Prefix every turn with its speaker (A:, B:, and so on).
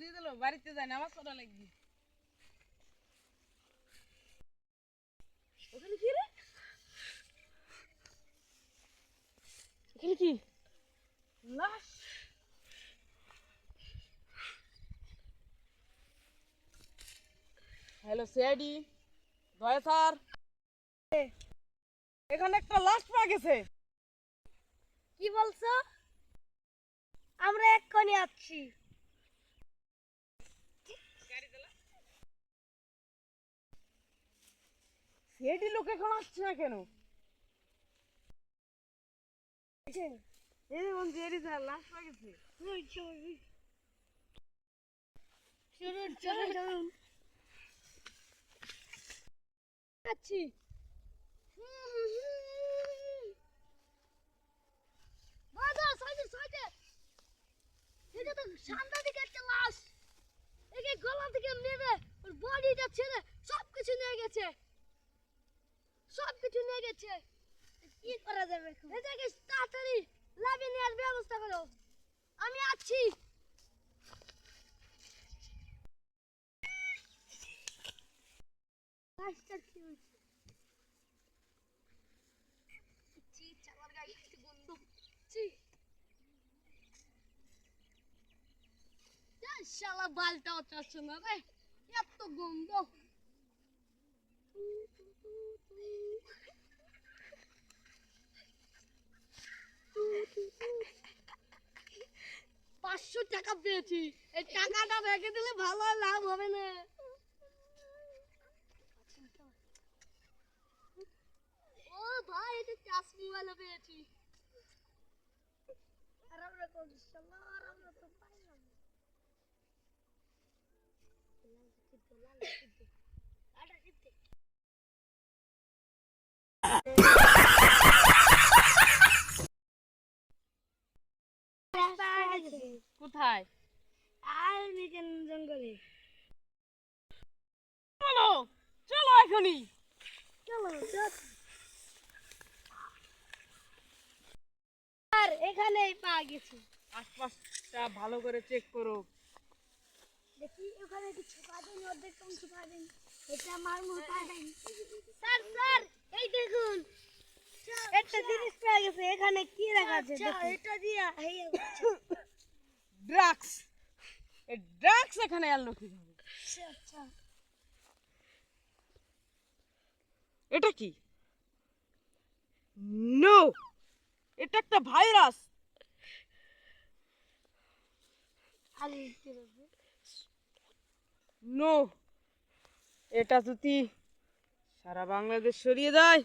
A: দিয়ে দিল বাড়িতে যায় নামাজ পড়া লাগবে। ওখানে কি রে? এখানে কি? লাশ। Hello CID. দয়া স্যার। এখানে একটা লাশ পাওয়া গেছে।
B: কি বলছো? আমরা এক্ষুনি আসছি।
A: সিআইডি লোক এখন আসছে না কেন? এই দেখুন সিআইডি স্যার লাশ পাওয়া গেছে।
B: চলুন চলুন। চলুন আছি সাইডে সাইডে। এটা তো সামনে দিকে কিছু নিয়ে গেছে। কি করা যাবে এটাকে তাড়াতাড়ি লাভে নেওয়ার ব্যবস্থা করো। আমি আছি। শালা বালটাও চাচ্ছে না রে পাঁচশো টাকা পেয়েছি। এই টাকাটা রেখে দিলে ভালো লাভ হবে না। ও ভাই এটা চাষ वाला পেয়েছি। আর আমরা
A: কোথায়?
B: আর নিচেন জঙ্গলে।
A: চলো চলো এখনই।
B: চলো আর এখানেই পাওয়া গেছে।
A: আশপাশটা ভালো করে চেক করো।
B: দেখি ওখানে কিছু পাবেন অর্ধেক অংশ পাবেন এটা আমার মতো। পাবেন স্যার স্যার এই দেখুন। একটা জিনিস পাওয়া গেছে এখানে কি রাখা আছে এটা দিয়া
A: ড্রাগস। এই ড্রাগস এখানে এলো কীভাবে?
B: আচ্ছা
A: এটা কি? নো এটা একটা ভাইরাস। নো এটা যদি সারা বাংলাদেশ সরিয়ে যায়